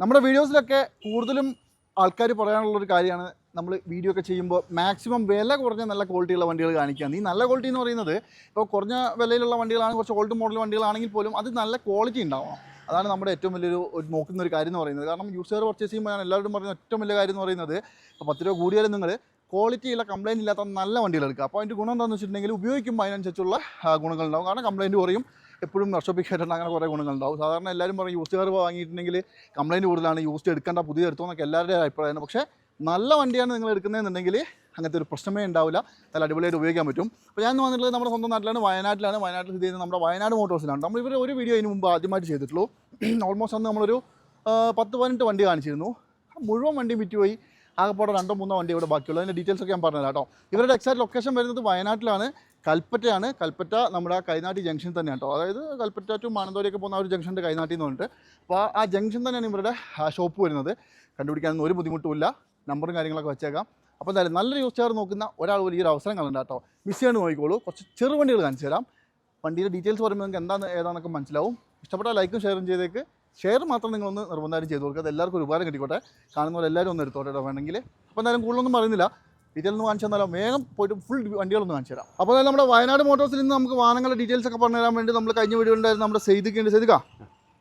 നമ്മുടെ വീഡിയോസിലൊക്കെ കൂടുതലും ആൾക്കാർ പറയാനുള്ള ഒരു കാര്യമാണ്. നമ്മൾ വീഡിയോ ഒക്കെ ചെയ്യുമ്പോൾ മാക്സിമം വില കുറഞ്ഞ നല്ല ക്വാളിറ്റിയുള്ള വണ്ടികൾ കാണിക്കുക. ഈ നല്ല ക്വാളിറ്റി എന്ന് പറയുന്നത് ഇപ്പോൾ കുറഞ്ഞ വിലയിലുള്ള വണ്ടികളാണ് കുറച്ച് ഓൾഡ് മോഡൽ വണ്ടികളാണെങ്കിൽ പോലും അത് നല്ല ക്വാളിറ്റി ഉണ്ടാവണം. അതാണ് നമ്മുടെ ഏറ്റവും വലിയൊരു നോക്കുന്ന ഒരു കാര്യം എന്ന് പറയുന്നത്. കാരണം യൂസർ പർച്ചേസ് ചെയ്യുമ്പോൾ ഞാൻ എല്ലാവരും പറയുന്ന ഏറ്റവും വലിയ കാര്യം എന്ന് പറയുന്നത് ഇപ്പോൾ പത്ത് രൂപ കൂടിയാലും നിങ്ങൾ ക്വാളിറ്റി ഉള്ള കംപ്ലൈന്റ് ഇല്ലാത്ത നല്ല വണ്ടികൾ എടുക്കുക. അപ്പോൾ അതിന്റെ ഗുണം എന്താണെന്ന് വെച്ചിട്ടുണ്ടെങ്കിൽ ഉപയോഗിക്കുമ്പോൾ അതിനനുസരിച്ചുള്ള ഗുണങ്ങളുണ്ടാവും. കാരണം കംപ്ലയിന്റ് കുറയും. എപ്പോഴും വർഷോപ്പിൽ അങ്ങനെ കുറേ ഗുണങ്ങളുണ്ടാവും സാധാരണ എല്ലാവരും പറയും യൂസ് കാർ വാങ്ങിയിട്ടുണ്ടെങ്കിൽ കംപ്ലൈന്റ് കൂടുതലാണ് യൂസ് എടുക്കേണ്ട പുതിയ എടുത്തോ എന്നൊക്കെ എല്ലാവരുടെയും അഭിപ്രായമാണ് പക്ഷേ നല്ല വണ്ടിയാണ് നിങ്ങൾ എടുക്കുന്നതെന്നുണ്ടെങ്കിൽ അങ്ങനത്തെ ഒരു പ്രശ്നമേ ഉണ്ടാവില്ല. നല്ല അടിപൊളിയായിട്ട് ഉപയോഗിക്കാൻ പറ്റും. അപ്പോൾ ഞാൻ വന്നിട്ടുള്ളത് നമ്മുടെ സ്വന്തം നാട്ടിലാണ് വയനാട്ടിലാണ്. വയനാട്ടിൽ സ്ഥിതി ചെയ്യുന്നത് നമ്മുടെ വയനാട് മോട്ടോഴ്സിലാണ്. നമ്മൾ ഇവർ ഒരു വീഡിയോ അതിന് മുമ്പ് ആദ്യമായിട്ട് ചെയ്തിട്ടുള്ളൂ. ഓൾമോസ്റ്റ് അന്ന് നമ്മളൊരു പത്ത് പതിനെട്ട് വണ്ടി കാണിച്ചിരുന്നു. മുഴുവൻ വണ്ടി വിറ്റുപോയി. ആകെപ്പാടെ രണ്ടോ മൂന്നോ വണ്ടി ഇവിടെ ബാക്കിയുള്ളൂ. അതിന്റെ ഡീറ്റെയിൽസ് ഒക്കെ ഞാൻ പറഞ്ഞുതരാം കേട്ടോ. ഇവരുടെ എക്സാക്ട് ലൊക്കേഷൻ വരുന്നത് വയനാട്ടിലാണ്. കൽപ്പറ്റയാണ്. കൽപ്പറ്റ നമ്മുടെ കൈനാട്ടി ജംഗ്ഷൻ തന്നെയാണ് കേട്ടോ. അതായത് കൽപ്പറ്റ ടു മാനന്തവാടിയൊക്കെ പോകുന്ന ഒരു ജംഗ്ഷന്റെ കൈനാട്ടി എന്ന് പറഞ്ഞിട്ട്. അപ്പോൾ ആ ജംഗ്ഷൻ തന്നെയാണ് ഇവരുടെ ഷോപ്പ് വരുന്നത്. കണ്ടുപിടിക്കാനൊന്നും ഒരു ബുദ്ധിമുട്ടുമില്ല. നമ്പറും കാര്യങ്ങളൊക്കെ വെച്ചേക്കാം. അപ്പോൾ എന്തായാലും നല്ലൊരു യൂസ് ചെയ്യാറ് നോക്കുന്ന ഒരാൾ പോലും ഈ ഒരു അവസരം കാണണ്ട കേട്ടോ. മിസ് ചെയ്യാണ്ട് നോക്കിക്കോളൂ. കുറച്ച് ചെറുവണ്ടികൾ കാണിച്ചു തരാം. വണ്ടിയുടെ ഡീറ്റെയിൽസ് പറയുമ്പോൾ നിങ്ങൾക്ക് എന്താണ് ഏതാണെന്നൊക്കെ മനസ്സിലാവും. ഇഷ്ടപ്പെട്ട ലൈക്കും ഷെയറും ചെയ്തേക്ക്. ഷെയർ മാത്രം നിങ്ങളൊന്ന് നിർബന്ധമായിട്ട് ചെയ്തു കൊടുക്കുക. അത് എല്ലാവർക്കും ഒരുപാട് കിട്ടിക്കോട്ടെ. കാണുന്നവരെല്ലാവരും ഒന്ന് എടുത്തോട്ടെ വേണമെങ്കിൽ. അപ്പോൾ എന്തായാലും കൂടുതലൊന്നും പറയുന്നില്ല. ഡീറ്റെയിൽ ഒന്ന് കാണിച്ചു തന്നാലോ? വേഗം പോയിട്ട് ഫുൾ വണ്ടികളൊന്ന് കാണിച്ചു തരാം. അപ്പോൾ അതായത് നമ്മുടെ വയനാട് മോട്ടോഴ്സിൽ നിന്ന് നമുക്ക് വാഹനങ്ങളുടെ ഡീറ്റെയിൽസ് ഒക്കെ പറഞ്ഞു തരാൻ വേണ്ടി നമ്മൾ കഴിഞ്ഞ വീഡിയോ ഉണ്ടായിരുന്നു നമ്മുടെ സെയ്തിക്കുണ്ട് സെയ്തിക്കാ?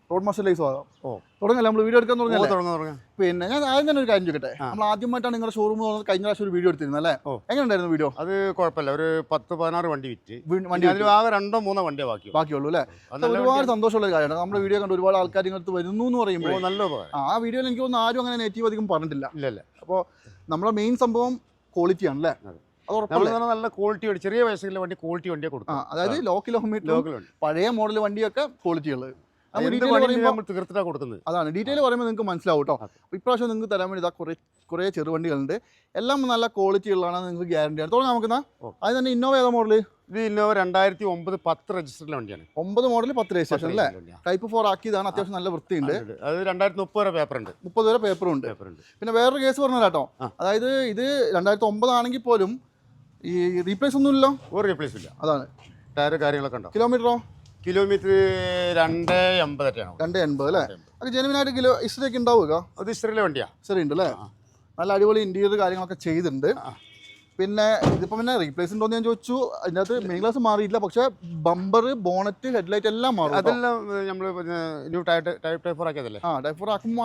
റോഡ് മാസ്റ്ററിലേക്ക് സ്വാഗതം. ഓ. തുടങ്ങല്ലേ? നമ്മൾ വീഡിയോ എടുക്കാൻ തുടങ്ങി തുടങ്ങാൻ തുടങ്ങാം, തുടങ്ങാം. പിന്നെ ഞാൻ ആദ്യം തന്നെ ഒരു കാര്യം ചോദിക്കട്ടെ. നമ്മൾ ആദ്യമായിട്ടാണ് നിങ്ങളുടെ ഷോറൂം കഴിഞ്ഞ പ്രാവശ്യം ഒരു വീഡിയോ എടുത്തിരുന്നത് അല്ലേ. എങ്ങനെ ഉണ്ടായിരുന്നു വീഡിയോ അത് കുഴപ്പമില്ല. ഒരു പത്ത് പതിനാറ് വണ്ടി വിറ്റ്. വണ്ടി അതിൽ ആകെ രണ്ടോ മൂന്നോ വണ്ടിയെ ബാക്കി ബാക്കിയുള്ളൂ അല്ലേ? ഒരുപാട് സന്തോഷമുള്ള ഒരു കാര്യമാണ്. നമ്മുടെ വീഡിയോ കണ്ട് ഒരുപാട് ആൾക്കാർ ഇങ്ങോട്ട് വരുന്നു എന്ന് പറയുമ്പോൾ നല്ല ആ വീഡിയോയിൽ എനിക്ക് തോന്നുന്നു ആരും അങ്ങനെ നെഗറ്റീവ് അധികം പറഞ്ഞിട്ടില്ല. ഇല്ല അപ്പോൾ നമ്മുടെ മെയിൻ സംഭവം ക്വാളിറ്റി ആണ് അല്ലേ നമ്മൾ നല്ല ക്വാളിറ്റി വണ്ടി ചെറിയ വയസ്സിലെ വണ്ടി ക്വാളിറ്റി വണ്ടിയെ കൊടുക്കും അതായത് ലോ കിലോമീറ്റർ പഴയ മോഡൽ വണ്ടിയൊക്കെ ക്വാളിറ്റി ഉള്ളത്. തീർത്തിട്ടാണ് കൊടുക്കുന്നത്? അതാണ്. ഡീറ്റെയിൽ പറയുമ്പോൾ നിങ്ങൾക്ക് മനസ്സിലാവും കേട്ടോ ഇപ്രാവശ്യം നിങ്ങൾക്ക് തരാൻ വേണ്ടി ഇതാ കുറേ കുറേ ചെറുവണ്ടികളുണ്ട്. എല്ലാം നല്ല ക്വാളിറ്റി ഉള്ളതാണ് നിങ്ങൾക്ക് ഗ്യാരണ്ടി ആണ്. തോന്നുന്നു നമുക്ക്. അത് തന്നെ ഇന്നോവ ഏതാ മോഡൽ ഇത് ഇന്നോവ രണ്ടായിരത്തി ഒമ്പത് പത്ത് രജിസ്റ്ററിലെ വണ്ടിയാണ്. ഒമ്പത് മോഡൽ പത്ത് രജിസ്ട്രേഷൻ അല്ലേ. ടൈപ്പ് ഫോർ ആക്കിയതാണ് അത്യാവശ്യം നല്ല വൃത്തിയുണ്ട്. അത് രണ്ടായിരത്തി മുപ്പത് വരെ പേപ്പർ ഉണ്ട്. മുപ്പത് വരെ പേപ്പറും ഉണ്ട്. പിന്നെ വേറൊരു കേസ് പറഞ്ഞാൽ കേട്ടോ അതായത് ഇത് രണ്ടായിരത്തി ഒമ്പത് ആണെങ്കിൽ പോലും ഈ റീപ്ലേസ് ഒന്നുമില്ലല്ലോ? ഒരു റീപ്ലേസ് ഇല്ല. അതാണ്. ടയർ കാര്യങ്ങളൊക്കെ ഉണ്ടോ? കിലോമീറ്ററോ കിലോമീറ്റർ രണ്ട് എൺപത് രണ്ട് എൺപത്. അല്ലേ അത് ജെനുവിനായിട്ട് കിലോ ഇസ്രയൊക്കെ ഉണ്ടാവുക? അത് ഇസ്രയേലിലെ വണ്ടിയാ. ശരി ഉണ്ട് അല്ലേ നല്ല അടിപൊളി ഇന്റീരിയർ കാര്യങ്ങളൊക്കെ ചെയ്തിട്ടുണ്ട്. പിന്നെ ഇതിപ്പോൾ പിന്നെ റീപ്ലേസ് ഉണ്ടോ എന്ന് ഞാൻ ചോദിച്ചു. അതിനകത്ത് മെയിൻ ഗ്ലാസ് മാറിയിട്ടില്ല. പക്ഷെ ബമ്പർ ബോണറ്റ് ഹെഡ്ലൈറ്റ് എല്ലാം മാറും. അതെല്ലാം നമ്മൾ ന്യൂ ടൈപ്പ് ടൈപ്പ് ആക്കിയതല്ലേ? ആ ടൈപ്പ് ആക്കുമ്പോൾ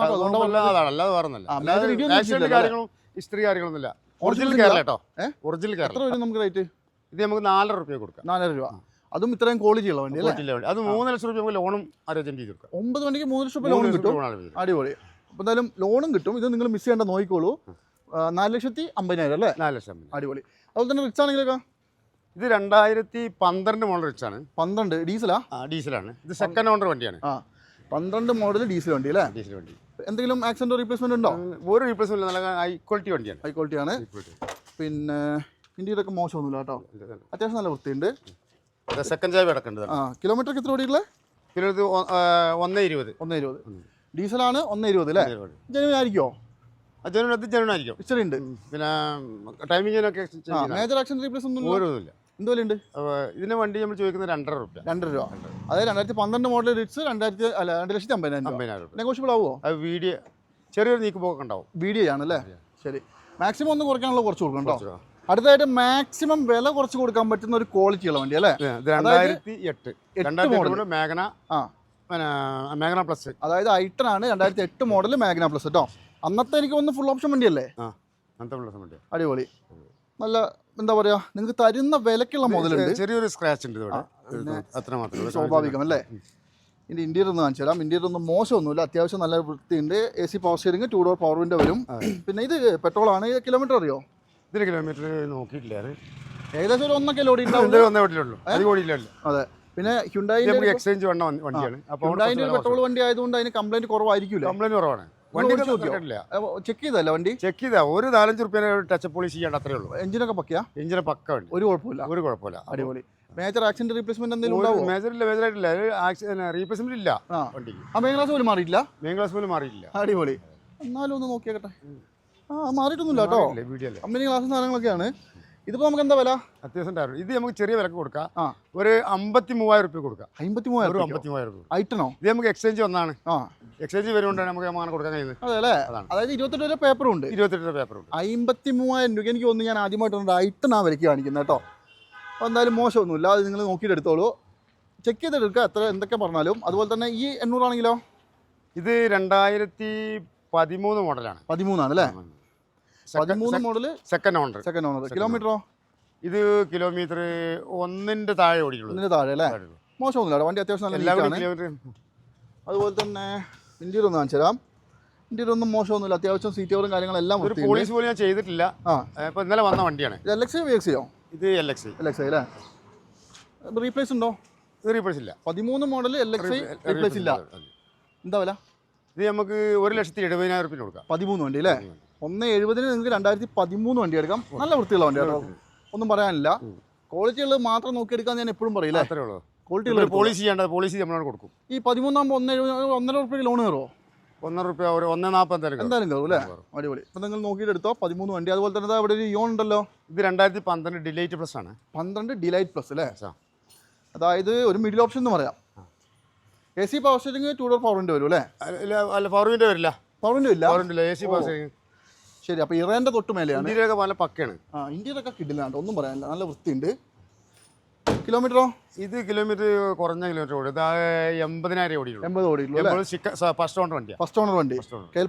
ഹിസ്റ്ററി കാര്യങ്ങളൊന്നുമില്ല. ഒറിജിനൽ കേരളം കേട്ടോ? ഒറിജിനൽ കേരള. നമുക്ക് റേറ്റ് ഇത് നമുക്ക് നാലര രൂപ കൊടുക്കാം. നാലര രൂപ. അതും ഇത്രയും ക്വാളിറ്റി ഉള്ള വണ്ടി അല്ലേ? അത് മൂന്ന് ലക്ഷം രൂപ നമുക്ക് ലോണും അറേഞ്ച് ചെയ്ത് കൊടുക്കാം ഒമ്പത് വണ്ടിക്ക് മൂന്ന് ലക്ഷം രൂപ ലോൺ കിട്ടും. അടിപൊളി. അപ്പോൾ എന്തായാലും ലോണും കിട്ടും. ഇത് നിങ്ങൾ മിസ് ചെയ്യേണ്ട നോക്കിക്കോളൂ. നാല് ലക്ഷത്തി അമ്പതിനായിരം അല്ലേ? നാല് ലക്ഷം അടിപൊളി. അതുപോലെ തന്നെ റിക്സ് ആണെങ്കിലൊക്കെ? ഇത് രണ്ടായിരത്തി പന്ത്രണ്ട് മോഡൽ റിച്ച് ആണ്. പന്ത്രണ്ട്. ഡീസലാ? ആ, ഡീസലാണ്. ഇത് സെക്കൻഡ് ഓണർ വണ്ടിയാണ്. ആ പന്ത്രണ്ട് മോഡൽ ഡീസൽ വണ്ടി അല്ലേ? ഡീസൽ വണ്ടി. എന്തെങ്കിലും ആക്സിഡന്റ് റീപ്ലേസ്മെന്റ് ഉണ്ടോ? ഒരു റീപ്ലേസ്മെന്റ് നല്ല ഹൈ ക്വാളിറ്റി വണ്ടിയാണ്. ഹൈ ക്വാളിറ്റി ആണ്. പിന്നെ ഇന്ത്യയിലൊക്കെ മോശമൊന്നുമില്ല കേട്ടോ. അത്യാവശ്യം നല്ല വൃത്തിയുണ്ട്. സെക്കൻഡ് ചായ കിടക്കേണ്ടത് ആ കിലോമീറ്റർ എത്ര ഓടിയിട്ടുള്ളത് കിലോമീറ്റർ ഒന്ന് ഇരുപത്. ഒന്ന് ഇരുപത്. ഡീസലാണ് ഒന്ന് ഇരുപത് അല്ലേ? ജനുവരി ആയിരിക്കുമോ ജനുവൻ അത് ജനുവനായിരിക്കും ഇച്ചിരി ഉണ്ട്. പിന്നെ ടൈമിങ്ങിനൊക്കെ മേജർ ആക്ഷൻ റീപ്ലേസ് ഒന്നും ഇല്ല. എന്തുപോലെ ഉണ്ട്? അപ്പോൾ വണ്ടി നമ്മൾ ചോദിക്കുന്നത് രണ്ടര റുപ്യ. രണ്ടര രൂപ. അതായത് രണ്ടായിരത്തി പന്ത്രണ്ട് മോഡൽ റിറ്റ്സ് രണ്ടായിരത്തി അല്ല രണ്ട് ലക്ഷത്തി അമ്പതിനായിരം അമ്പതിനായിരം നെഗോഷ്യബിൾ ആവുമോ അത് വീഡിയോ ചെറിയൊരു നീക്കുപോക്ക് ഉണ്ടാവും. വീഡിയോ ആണല്ലേ ശരി. മാക്സിമം ഒന്ന് കുറയ്ക്കാനുള്ള കുറച്ച് കൊടുക്കണം കേട്ടോ. അടുത്തായിട്ട് മാക്സിമം വില കുറച്ച് കൊടുക്കാൻ പറ്റുന്ന ഒരു ക്വാളിറ്റി ഉള്ള വണ്ടി അല്ലേ? രണ്ടായിരത്തി എട്ട് രണ്ടായിരത്തി മേഘന ആ. മേഘന പ്ലസ് അതായത് ഐട്ടൺ ആണ് രണ്ടായിരത്തി എട്ട് മോഡൽ മേഘന പ്ലസ് കേട്ടോ അന്നത്തെ എനിക്ക് ഒന്ന് ഫുൾ ഓപ്ഷൻ വണ്ടിയല്ലേ? അടിപൊളി. നല്ല എന്താ പറയാ നിങ്ങൾക്ക് തരുന്ന വിലക്കുള്ള മോഡലുണ്ട് ചെറിയൊരു സ്ക്രാച്ച് ഉണ്ട് അത്ര. സ്വാഭാവികം അല്ലേ? ഇതിന്റെ ഇന്റീരിയർ ഒന്ന് കാണിച്ചു തരാം. ഇന്റീരിയർ ഒന്നും മോശമൊന്നുമില്ല. അത്യാവശ്യം നല്ല വൃത്തിയുണ്ട്. A C power steering two door power window വരും. പിന്നെ ഇത് പെട്രോൾ ആണ്. കിലോമീറ്റർ അറിയോ? ഇതിന് കിലോമീറ്റർ നോക്കിയിട്ടില്ല അത് ഏകദേശം ഒരു ഒന്നൊക്കെ ലോഡ് ഉണ്ടാവും. അത് കോടിയില്ലല്ലോ അതെ. പിന്നെ ഹ്യുണ്ടായി എക്സ്ചേഞ്ച് വേണ്ട വണ്ടി- വണ്ടിയാണ്. അപ്പോൾ ഹ്യുണ്ടായിന്റെ ഒരു പെട്രോൾ വണ്ടി ആയതുകൊണ്ട് അതിന് കംപ്ലൈന്റ് കുറവായിരിക്കില്ല കംപ്ലൈന്റ് കുറവാണ്. വണ്ടി ചോദിക്കില്ല ചെക്ക് ചെയ്തല്ല വണ്ടി? ചെക്ക് ചെയ്താ. ഒരു നാലഞ്ച് റുപ്യ ടച്ച് പോളിഷ് ചെയ്യേണ്ട അത്രേ ഉള്ളൂ. എഞ്ചിനൊക്കെ പക്കയാ? എഞ്ചിന് പക്ക വണ്ടി. ഒരു കുഴപ്പമില്ല. ഒരു കുഴപ്പമില്ല. അടിപൊളി. മേജർ ആക്സിഡന്റ് റീപ്ലേസ്മെന്റ് എന്തെങ്കിലും ഉണ്ടാവും മേജർ ഇല്ല മേജർ ആയിട്ടില്ല. റീപ്ലേസ്മെന്റ് ഇല്ല വണ്ടി വണ്ടിക്ക്. ആ മെയിൻ ക്ലാസ് പോലും മാറിയിട്ടില്ല? മെയിൻ ക്ലാസ് പോലും മാറിയില്ല അടിപൊളി. എന്നാലും ഒന്ന് നോക്കിയേക്കട്ടെ. ആ മാറിയിട്ടൊന്നുമില്ല കേട്ടോ. വീഡിയോ അല്ലേ? കമ്പനി ക്ലാസ് സാധനങ്ങളൊക്കെയാണ്. ഇതിപ്പോ നമുക്ക് എന്താ വില? അത്യാവശ്യം ഇത് നമുക്ക് ചെറിയ വിലക്ക് കൊടുക്കാം. ഒരു അമ്പത്തി മൂവായിരം റുപ്യ കൊടുക്കാം. അമ്പത്തി ഒരു മൂവായിരം അമ്പത്തി മൂവായിരം രൂപ ഐറ്റണോ ഇത് നമുക്ക് എക്സ്ചേഞ്ച് വന്നാണ്. ആ. എക്സ്ചേഞ്ച് വരുമ്പോഴാണ് നമുക്ക് അങ്ങനെ കൊടുക്കാൻ കഴിയുന്നത്. അതെ അല്ലേ. അതായത് ഇരുപത്തെട്ട് വരെ പേപ്പർ ഉണ്ട്. ഇരുപത്തെട്ട് പേപ്പർ ഉണ്ട്. അമ്പത്തി മൂവായിരം രൂപ എനിക്ക് ഒന്ന് ഞാൻ ആദ്യമായിട്ടുണ്ട് ഐറ്റൺ ആ വിലക്ക് കാണിക്കുന്നത് കേട്ടോ. അപ്പോൾ എന്തായാലും മോശമൊന്നുമില്ല. അത് നിങ്ങൾ നോക്കിയിട്ട് എടുത്തോളൂ. ചെക്ക് ചെയ്തെടുക്കുക. എത്ര എന്തൊക്കെ പറഞ്ഞാലും. അതുപോലെ തന്നെ ഈ എണ്ണൂറാണെങ്കിലോ? ഇത് രണ്ടായിരത്തി പതിമൂന്ന് മോഡലാണ് പതിമൂന്നാണ് അല്ലേ? പതിമൂന്ന് model second owner second owner കിലോമീറ്ററോ ഇത് കിലോമീറ്റർ ഒന്നിന്റെ താഴെ ഓടിക്കുള്ളൂ ഒന്നിന് താഴെ അല്ലേ? മോശമൊന്നുമില്ല വണ്ടി അത്യാവശ്യം നല്ല അതുപോലെ തന്നെ ഇന്ത്യയിൽ ഒന്ന് കാണിച്ചു തരാം. ഒന്നും മോശമൊന്നുമില്ല. അത്യാവശ്യം സീറ്റുകളും കാര്യങ്ങളെല്ലാം ഒരു പോളീസ് പോലും ഞാൻ ചെയ്തിട്ടില്ല. ആ. ഇപ്പൊ ഇന്നലെ വന്ന വണ്ടിയാണ്. ഇത് എൽ എക്സ് വി എക്സിയോ ഇത് എൽ എക്സ് എൽ എക്സ് അല്ലേ? റീപ്ലേസ് ഉണ്ടോ? ഇത് റീപ്ലേസ് ഇല്ല. പതിമൂന്ന് മോഡൽ എൽ എക്സ് റീപ്ലേസ് ഇല്ല. എന്താ വില? ഇത് നമുക്ക് ഒരു ലക്ഷത്തി എഴുപതിനായിരം റുപ്യ കൊടുക്കാം. പതിമൂന്ന് വണ്ടി അല്ലേ? ഒന്ന് എഴുപതിന് നിങ്ങൾക്ക് രണ്ടായിരത്തി പതിമൂന്ന് വണ്ടി എടുക്കാം. നല്ല വൃത്തിയുള്ള വണ്ടി കേട്ടോ. ഒന്നും പറയാനില്ല. ക്വാളിറ്റി ഉള്ളത് മാത്രം നോക്കിയെടുക്കാൻ ഞാൻ എപ്പോഴും പറയില്ലേ അത്രേ ഉള്ളൂ. ക്വാളിറ്റി പോളിസി ചെയ്യേണ്ടത് പോളിസി നമ്മളാണ് കൊടുക്കും. ഈ പതിമൂന്നാകുമ്പോൾ ഒന്ന് എഴുപത് ഒന്നര റുപ്യ ലോൺ കയറുമോ ഒന്നര റുപ്യ ഒരു ഒന്നേ നാൽപ്പത് എന്തായാലും കയറും. അല്ലേ. അടിപൊളി. ഇപ്പം നിങ്ങൾ നോക്കിയിട്ട് എടുത്തോ പതിമൂന്ന് വണ്ടി. അതുപോലെ തന്നെ അവിടെ ഇവിടെ ഒരു യോൺ ഉണ്ടല്ലോ. ഇത് രണ്ടായിരത്തി പന്ത്രണ്ട് ഡിലൈറ്റ് പ്ലസ് ആണ്. പന്ത്രണ്ട് ഡിലൈറ്റ് പ്ലസ് അല്ലേ. അതായത് ഒരു മിഡിൽ ഓപ്ഷൻ എന്ന് പറയാം. A C power steering two door power window വരും അല്ലേ? അല്ല പവറിന്റെ പവർ വിൻഡോ വരില്ല. പവർ വിൻഡോ ഇല്ല. Power window A C power ശരി അപ്പോൾ ഇറേന്റെ തൊട്ട് മേലെയാണ്. ഇന്ത്യയിലൊക്കെ നല്ല പക്കയാണ്. ആ ഇന്ത്യയിലൊക്കെ കിടിലാണ്ട് ഒന്നും പറയാനില്ല. നല്ല വൃത്തിയുണ്ട്. കിലോമീറ്ററോ? ഇത് കിലോമീറ്റർ കുറഞ്ഞ കിലോമീറ്റർ ഓടി എൺപതിനായിരം ഓടിയുള്ളൂ. എൺപത് ഓടിയുള്ളൂ ഫസ്റ്റ് ഓണർ വണ്ടി. ഫസ്റ്റ് ഓണർ വണ്ടി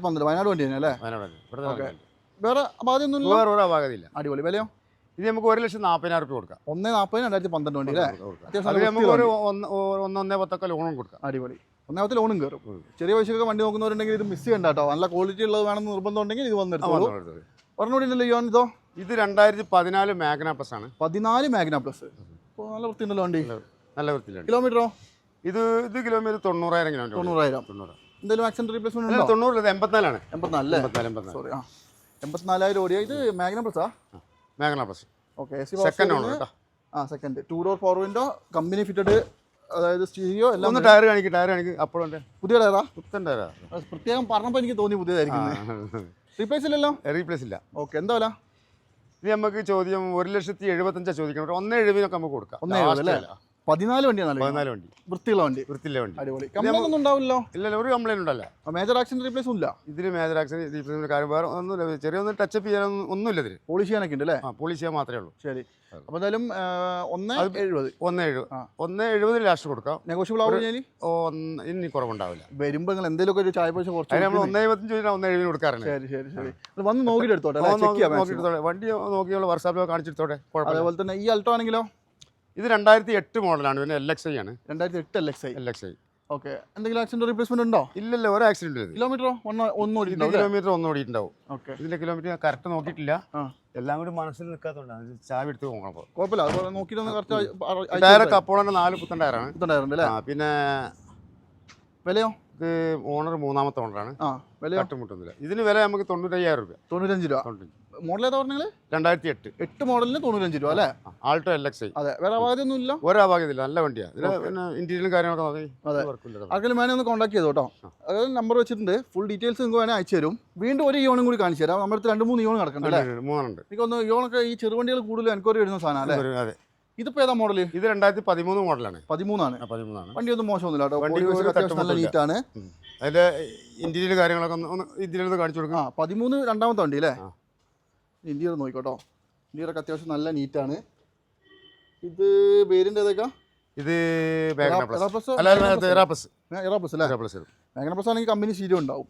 ഓണർ വയനാട് വണ്ടി തന്നെ അല്ലേ വയനാട് വണ്ടി. വേറെ ബാധ്യൊന്നുമില്ല വേറെ ഒരു അപാകതയില്ല. അടിപൊളി. വിലയോ? ഇത് നമുക്ക് ഒരു ലക്ഷം നാൽപ്പതിനായിരം റുപ്യ കൊടുക്കാം. ഒന്നേ നാൽപ്പത് രണ്ടായിരത്തി പന്ത്രണ്ട് വണ്ടി അല്ലേ? നമുക്ക് ഒരു ഒന്ന് ഒന്നേ ഒന്നൊന്നേ പത്തൊക്കെ ലോണും കൊടുക്കാം. അടിപൊളി. ഒന്നാമത്തെ ലോണും കയറും ചെറിയ പൈസയൊക്കെ വണ്ടി നോക്കുന്നവരുണ്ടെങ്കിൽ ഇത് മിസ് ചെയ്യണ്ട കേട്ടോ. നല്ല ക്വാളിറ്റി ഉള്ളത് വേണമെന്ന് നിർബന്ധം ഉണ്ടെങ്കിൽ ഇത് വന്നെടുത്തോളൂ വന്നോ, എടുത്തോ. ഉണ്ടല്ലോ ഇതോ? ഇത് രണ്ടായിരത്തി പതിനാല് മാഗ്ന പ്ലസ് ആണ്. പതിനാല് മാഗ്ന പ്ലസ് അപ്പോൾ നല്ല വൃത്തിയുണ്ടല്ലോ വണ്ടി. നല്ല വൃത്തിയിലാണ് കിലോമീറ്ററോ? ഇത് ഇത് കിലോമീറ്റർ തൊണ്ണൂറായിരം കിലോമീറ്റർ. തൊണ്ണൂറായിരം. തൊണ്ണൂറ്. എന്തെങ്കിലും ആക്സിഡന്റ് റീപ്ലേസ്മെന്റ് തൊണ്ണൂറില്ല എൺപത്തിനാലാണ്. എൺപത്തിനാല് എൺപത്തിനാല് എൺപത്തിനാല്. സോറി ആ. എൺപത്തിനാലായിരം ഓടിയ? ഇത് Magna പ്ലസാ Magna plus okay second owner കേട്ടോ. ആ second two door four window company fitted അതായത് സ്റ്റീരിയോ എല്ലാം ഒന്ന് ടയർ കാണിക്കും ടയർ കാണിക്കും. അപ്പോഴും പുതിയ ടയറാ പുത്തൻ ടയറാ പ്രത്യേകം പറഞ്ഞപ്പോൾ എനിക്ക് തോന്നി പുതിയതായിരിക്കും റീപ്ലേസ് ഇല്ലല്ലോ? റീപ്ലേസ് ഇല്ല. ഓക്കെ എന്താ വില? ഇനി നമുക്ക് ചോദ്യം ഒരു ലക്ഷത്തി എഴുപത്തഞ്ചാണ് ചോദിക്കണം. ഒന്ന് എഴുപതിനൊക്കെ നമുക്ക് കൊടുക്കാം. ഒന്ന് എഴുപത് Last അല്ലേ? വില. പതിനാല് വണ്ടിയാണ് പതിനാല് വണ്ടി. വൃത്തിയുള്ള വണ്ടി. വൃത്തിയുള്ള വണ്ടി. അടിപൊളി. കംപ്ലൈന്റ് ഒന്നും ഉണ്ടാവില്ലല്ലോ? ഇല്ലല്ല ഒരു കംപ്ലൈന്റ് ഉണ്ടല്ലോ മേജർ ആക്സിഡന്റ് റീപ്ലേസ് ഇല്ല ഇതിന് മേജർ ആക്സിഡന്റ് റീപ്ലേസ് കാര്യം വേറെ ഒന്നുമില്ല. ചെറിയ ഒന്ന് ടച്ചപ്പ് ചെയ്യാനൊന്നും ഒന്നുമില്ല ഇതിന് പോളിഷ് ചെയ്യാനൊക്കെ ഉണ്ട് അല്ലേ? പോളിഷ് ചെയ്യാൻ മാത്രമേ ഉള്ളൂ. ശരി. അപ്പോൾ എന്തായാലും ഒന്ന് എഴുപത്. ഒന്ന് എഴുപത് ഒന്ന് എഴുപതിന് ലാസ്റ്റ് കൊടുക്കാം. നെഗോഷ്യബിൾ ആവും കഴിഞ്ഞാൽ ഒന്ന് ഇനി കുറവുണ്ടാവില്ല. വരുമ്പോൾ നിങ്ങൾ എന്തെങ്കിലുമൊക്കെ ഒരു ചായ പൈസ കുറച്ച് നമ്മൾ. ഒന്ന് എഴുപത്തഞ്ച് ചോദിച്ചാൽ ഒന്ന് എഴുപതിന് കൊടുക്കാറുണ്ട് ശരി ശരി ശരി. വന്ന് നോക്കിയിട്ട് എടുത്തോട്ടെ അല്ലേ? ചെക്ക് ചെയ്യാം maximum. നോക്കിയെടുത്തോടെ വണ്ടി നോക്കിയുള്ള വർഷാപ്പിലോ കാണിച്ചെടുത്തോട്ടെ. അതേപോലെ തന്നെ ഈ അൾട്ടോ ആണെങ്കിലോ? ഇത് രണ്ടായിരത്തി എട്ട് മോഡലാണ്. പിന്നെ എൽ എക്സ് ഐ ആണ്. രണ്ടായിരത്തി എട്ട് L X I L X I okay. എന്തെങ്കിലും ആക്സിഡന്റ് റീപ്ലേസ്മെന്റ് ഉണ്ടോ? ഇല്ലല്ലോ ഒരു ആക്സിഡന്റ് കിലോമീറ്ററോ? ഒന്ന് കിലോമീറ്റർ ഒന്ന് ഓടിയിട്ടുണ്ടാവും. ഓക്കെ. ഇതിന്റെ കിലോമീറ്റർ കറക്റ്റ് നോക്കിയിട്ടില്ല. എല്ലാം കൂടി മനസ്സിൽ നിൽക്കാത്തതുകൊണ്ടാണ് ചാവി എടുത്ത് അപ്പോൾ കുഴപ്പമില്ല. നോക്കിയിട്ടൊന്ന് കറക്റ്റ് ടയറൊക്കെ നാല് പുത്തൻ ടയറാണ് ഇതുണ്ടായിരുന്നു അല്ലേ? ആ പിന്നെ വിലയോ? ഇത് ഓണർ മൂന്നാമത്തെ ഓണറാണ് ആ വിലയോ? തട്ടുമുട്ടുന്നില്ല ഇതിന് വില നമുക്ക് തൊണ്ണൂറ്റയ്യായിരം രൂപ തൊണ്ണൂറ്റഞ്ച് രൂപ. തൊണ്ണൂറ്റഞ്ച്. മോഡൽ ഏതാ പറഞ്ഞത്? രണ്ടായിരത്തി എട്ട് എട്ട് മോഡലിന് തൊണ്ണൂറ്റഞ്ച് രൂപ അല്ലേ? ആൾട്ടോ എൽ എക്സ് ഐ അതെ വേറെ അപാകതയൊന്നും ഇല്ല? ഒരാഭാഗ്യത്തില്ല നല്ല വണ്ടിയാണ് പിന്നെ ഇന്റീരിയലും കാര്യങ്ങളൊക്കെ മതി അതെ. ആർക്കെങ്കിലും വേണേ ഒന്ന് കോൺടാക്ട് ചെയ്തു കേട്ടോ അതായത് നമ്പർ വെച്ചിട്ടുണ്ട്. ഫുൾ ഡീറ്റെയിൽസ് നിങ്ങൾക്ക് വേണേൽ അയച്ചു തരും. വീണ്ടും ഒരു യോണും കൂടി കാണിച്ചു തരാം. നമ്മുടെ രണ്ട് മൂന്ന് ഇയോൺ കിടക്കുന്നുണ്ട് അല്ലേ? മൂന്നുണ്ട് എനിക്കൊന്ന് യോണൊക്കെ ഈ ചെറുവണ്ടികൾ കൂടുതൽ എൻക്വയറി വരുന്ന സാധനം അല്ലേ? ഒരു- അതെ. ഇതിപ്പോ ഏതാ മോഡൽ ഇത് രണ്ടായിരത്തി പതിമൂന്ന് മോഡലാണ്. പതിമൂന്നാണ്. പതിമൂന്നാണ്. വണ്ടി ഒന്നും മോശമൊന്നുമില്ല കേട്ടോ വണ്ടി ഒരു നല്ല. നീറ്റാണ് അതിന്റെ ഇന്റീരിയൽ കാര്യങ്ങളൊക്കെ ഒന്ന് ഒന്ന് കാണിച്ചു കൊടുക്കാം. പതിമൂന്ന് രണ്ടാമത്തെ വണ്ടി അല്ലേ? ഇന്ത്യയിൽ നോക്കിക്കോട്ടോ. ഇന്ത്യയിലൊക്കെ അത്യാവശ്യം നല്ല നീറ്റാണ് ഇത് പേരിന്റെ ഏതൊക്കെ? ഇത് പ്ലസ്. ആണെങ്കിൽ കമ്പനി സീരിയോ ഉണ്ടാവും.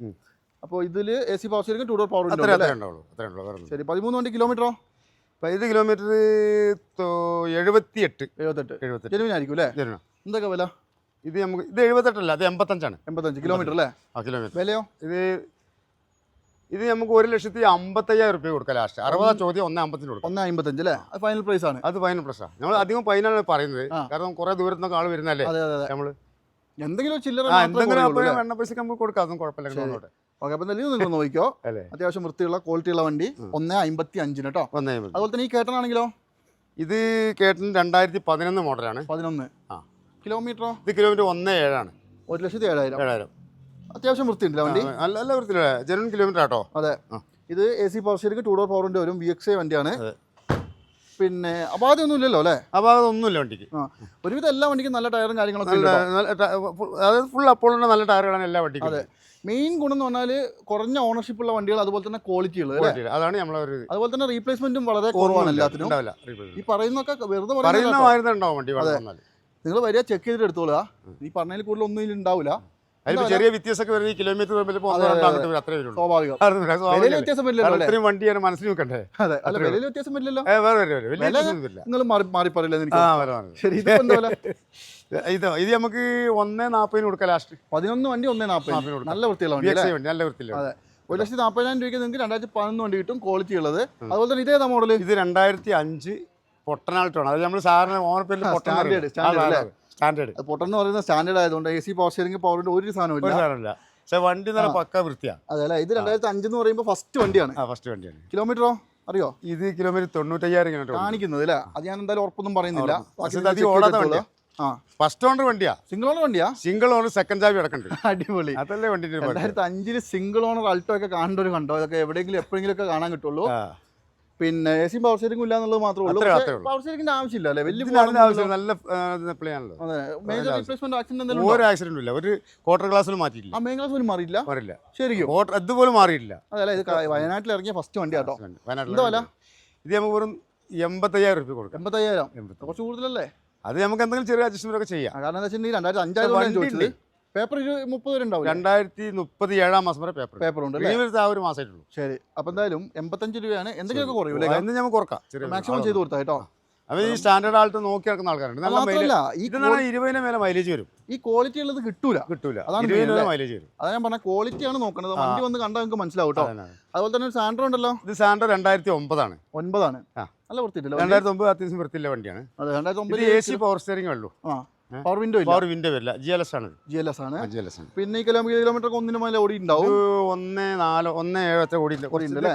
അപ്പോൾ ഇതിൽ A C power steering two door power ഒന്നും. ശരി പതിമൂന്ന് വണ്ടി കിലോമീറ്ററോ പതിനഞ്ച് ഇത് കിലോമീറ്റർ എഴുപത്തി എട്ട് എഴുപത്തെട്ട്. എഴുപത്തെട്ട്. ജനുവിനായിരിക്കും അല്ലേ. എന്തൊക്കെ വില? ഇത് നമുക്ക് ഇത് എഴുപത്തെട്ടല്ല അത് എൺപത്തഞ്ചാണ്. എൺപത്തഞ്ച് കിലോമീറ്റർ അല്ലേ? ആ കിലോമീറ്റർ വിലയോ? ഇത് ഇത് നമുക്ക് ഒരു ലക്ഷത്തി അമ്പത്തയ്യായിരം റുപ്യ കൊടുക്കാം ലാസ്റ്റ് അറുപതാ ചോദ്യം ഒന്ന് അമ്പത്തിന് കൊടുക്കാം. ഒന്ന് അമ്പത്തഞ്ച് അല്ലേ? അത് ഫൈനൽ പ്രൈസ് ആണ്. അത് ഫൈനൽ പ്രശ്നമാണ് നമ്മൾ അധികം ഫൈനാണ് പറയുന്നത്. കാരണം കുറെ ദൂരത്തു നിന്നൊക്കെ ആൾ വരുന്നല്ലേ അതെ അതെ അതെ. നമ്മൾ എന്തെങ്കിലും ചില്ലറ എന്തെങ്കിലും എണ്ണ പൈസ നമുക്ക് കൊടുക്കാം. അതൊന്നും കുഴപ്പമില്ല. ഓക്കെ അപ്പം നിങ്ങൾ നിങ്ങൾ നോക്കിയോ അത്യാവശ്യം വൃത്തിയുള്ള ക്വാളിറ്റി ഉള്ള വണ്ടി. ഒന്ന് അമ്പത്തി അഞ്ചിന് കേട്ടോ ഒന്നേ അതുപോലെ തന്നെ ഈ കേട്ടനാണെങ്കിലോ? ഇത് കേട്ടൻ രണ്ടായിരത്തി പതിനൊന്ന് മോഡലാണ്. പതിനൊന്ന്. ആ. കിലോമീറ്ററോ? ഇത് കിലോമീറ്റർ ഒന്നേ ഏഴാണ്. ഒരു ലക്ഷത്തി ഏഴായിരം. ഏഴായിരം. അത്യാവശ്യം വൃത്തിയുണ്ട് വണ്ടി? നല്ല നല്ല വൃത്തിയില്ല ജനൻ കിലോമീറ്റർ ആട്ടോ. അതെ. ഇത് A C power steering two door പവറിന്റെ വരും. വി എക്സ് എ വണ്ടിയാണ്. പിന്നെ അപാധി ഒന്നും ഇല്ലല്ലോ അല്ലേ? അപ്പോൾ അതൊന്നുമില്ല വണ്ടിക്ക് ഒരുവിധം എല്ലാ വണ്ടിക്കും നല്ല ടയറും കാര്യങ്ങളൊക്കെ അതായത് ഫുൾ അപ്പോളുള്ള നല്ല ടയറുകളാണ് എല്ലാ വണ്ടിക്കും. അതെ. മെയിൻ ഗുണം എന്ന് പറഞ്ഞാൽ കുറഞ്ഞ ഓണർഷിപ്പ് ഉള്ള വണ്ടികൾ അതുപോലെ തന്നെ ക്വാളിറ്റി ഉള്ളത്. അതാണ് നമ്മളൊരു അതുപോലെ തന്നെ റീപ്ലേസ്മെന്റും വളരെ കുറവാണ് എല്ലാത്തിനും. ഈ പറയുന്നൊക്കെ വെറുതെ പറയുന്ന വണ്ടി നിങ്ങൾ വരിക ചെക്ക് ചെയ്തിട്ട് എടുത്തോളുക. ഈ പറഞ്ഞതിൽ കൂടുതൽ ഒന്നും ഇതിൽ ഉണ്ടാവില്ല അതിൽ ചെറിയ വ്യത്യാസമൊക്കെ വരുന്നത് കിലോമീറ്റർ അത്രയും അതെ, അതെ, അങ്ങോട്ട് വരും അത്രേ വരുള്ളൂ. സ്വാഭാവികം. അത് വിലയിൽ സ്വാഭാവികമല്ലേ? വ്യത്യാസം വരില്ലല്ലോ അല്ലേ? ഇത്രയും വണ്ടി ഞാൻ മനസ്സിൽ വെക്കണ്ടേ വിലയിൽ വ്യത്യാസം വരില്ലല്ലോ? നിങ്ങൾ മാറി പറയില്ല എനിക്ക് ഇത് ഇത് നമുക്ക് ഒന്നേ നാൽപ്പതിന് കൊടുക്കാം ലാസ്റ്റ് പതിനൊന്ന് വണ്ടി ഒന്നേ നാൽപ്പത് നാൽപ്പതിന് നല്ല വൃത്തിയുള്ള വണ്ടി നല്ല വൃത്തിയുള്ള അതെ. ഒരു ലക്ഷത്തി നാൽപ്പതിനായിരം രൂപയ്ക്ക് നിങ്ങൾക്ക് രണ്ടായിരത്തി പതിനൊന്ന് വണ്ടി കിട്ടും ക്വാളിറ്റി ഉള്ളത്. അതുപോലെ തന്നെ ഇതേതാ മോഡൽ ഇത് രണ്ടായിരത്തി അഞ്ച് പൊട്ടനാൾട്ടാണ് അത് നമ്മൾ സാറിന് ഓണപ്പേരിൽ പേരിൽ പൊട്ടൻ സ്റ്റാൻഡേർഡ് പൊട്ടെന്ന് പറയുന്ന സ്റ്റാൻഡേർഡ് ആയതുകൊണ്ട് എ സി പവർ സ്റ്റിയറിംഗ് പവറിന്റെ ഒരു സാധനവും സാധനമില്ല പക്ഷേ വണ്ടി നല്ല പക്ക വൃത്തിയാണ്. അതെ ഇത് രണ്ടായിരത്തി അഞ്ച് എന്ന് പറയുമ്പോൾ ഫസ്റ്റ് വണ്ടിയാണ്. ഫസ്റ്റ് വണ്ടിയാണ്. കിലോമീറ്ററോ അറിയോ? ഇത് കിലോമീറ്റർ തൊണ്ണൂറ്റയ്യായിരം കിലോമീറ്റർ കാണിക്കുന്നത് അല്ലേ? അത് ഞാൻ എന്തായാലും ഉറപ്പൊന്നും പറയുന്നില്ല. ഓടാത്ത വണ്ടി ഫസ്റ്റ് ഓണർ വണ്ടിയാ. സിംഗിൾ ഓണർ വണ്ടിയാ? സിംഗിൾ ഓണർ സെക്കൻഡ് ചാവി അടക്കണ്ട്. അടിപൊളി. അതല്ലേ വണ്ടി. രണ്ടായിരത്തി അഞ്ചിൽ സിംഗിൾ ഓണർ അൾട്ടോ ഒക്കെ കാണേണ്ട ഒരു കണ്ടോ? ഇതൊക്കെ എവിടെയെങ്കിലും എപ്പോഴെങ്കിലും ഒക്കെ കാണാൻ കിട്ടുള്ളൂ. പിന്നെ എ സി പവർ സ്റ്റിയറിംഗ് ഇല്ല എന്നുള്ളത് മാത്രമേ ഉള്ളൂ. പവർ സ്റ്റിയറിംഗിന്റെ ആവശ്യമില്ല അല്ലേ? വലിയ നല്ല പ്ലേയാണല്ലോ മേജർ റീപ്ലേസ്മെന്റ് ആക്സിഡന്റ് എന്തെങ്കിലും? ഒരു ആക്സിഡന്റ് ഇല്ല. ഒരു ക്വാർട്ടർ ക്ലാസ്സിൽ മാറ്റിയില്ല ആ മേഖല പോലും മാറിയില്ല. മാറില്ല ശരിക്കും? ക്വാർട്ടർ അതുപോലും മാറിയില്ല അതല്ല ഇത് വയനാട്ടിൽ ഇറങ്ങിയ ഫസ്റ്റ് വണ്ടി കേട്ടോ. വയനാട്ടിൽ ഇത് നമുക്ക് വെറും എൺപത്തയ്യായിരം റുപ്യ കൊടുക്കും. എൺപത്തയ്യായിരം. എൺപത്തി കുറച്ച് കൂടുതലല്ലേ? അത് നമുക്ക് എന്തെങ്കിലും ചെറിയ അഡ്ജസ്റ്റ്മെന്റ് ഒക്കെ ചെയ്യാം. കാരണം എന്താ വെച്ചിട്ടുണ്ടെങ്കിൽ രണ്ടായിരത്തി അഞ്ചായിരം പേപ്പർ ഒരു മുപ്പത് വരെ ഉണ്ടാവും രണ്ടായിരത്തി മുപ്പത് ഏഴാം മാസം വരെ പേപ്പർ പേപ്പർ ഉണ്ട് ഡെലിവറി ആ ഒരു മാസമായിട്ടുള്ളൂ. ശരി. അപ്പൊ എന്തായാലും എൺപത്തഞ്ച് രൂപയാണ്. എന്തെങ്കിലുമൊക്കെ കുറയൂലേ എന്ന് ഞാൻ കുറക്കാം? മാക്സിമം ചെയ്ത് കൊടുത്താ കേട്ടോ. ഈ സ്റ്റാൻഡേർഡ് ആൾട്ട് നോക്കി നടക്കുന്ന ആൾക്കാരുണ്ട്. നല്ല മൈലേജ് ഇരുപതിന് മേലെ മൈലേജ് വരും. ഈ ക്വാളിറ്റി ഉള്ളത് കിട്ടൂല. കിട്ടൂല. അതാണ് മൈലേജ് വരും. അതാ ഞാൻ പറഞ്ഞ ക്വാളിറ്റി ആണ് നോക്കുന്നത് വണ്ടി വന്ന് കണ്ടാൽ നിങ്ങൾക്ക് മനസ്സിലാവും കേട്ടോ. അതുപോലെ തന്നെ ഒരു സാൻഡ്രോ ഉണ്ടല്ലോ? ഇത് സാൻഡർ രണ്ടായിരത്തി ഒമ്പതാണ് ഒൻപതാണ്. നല്ല വൃത്തിയിട്ടില്ല രണ്ടായിരത്തി ഒമ്പത് അത്യാവശ്യം വൃത്തിയുള്ള വണ്ടിയാണ്. അതെ രണ്ടായിരത്തി ഒമ്പത് എ സി പവർ സ്റ്റിയറിംഗ് ഉള്ളൂ. ആ. പവർ വിൻഡോ ഇല്ല. പവർ വിൻഡോ വരില്ല ജി എൽ എസ് ആണ്. ജി എൽ എസ് ആണ്. ജി എൽ എസ് ആണ്. പിന്നെ ഈ കിലോമീറ്റർ കിലോമീറ്റർ ഒന്നിന് മേലെ ഓടി ഉണ്ടാവും ഒന്ന് നാല് ഒന്ന് ഏഴോ എത്ര ഓടി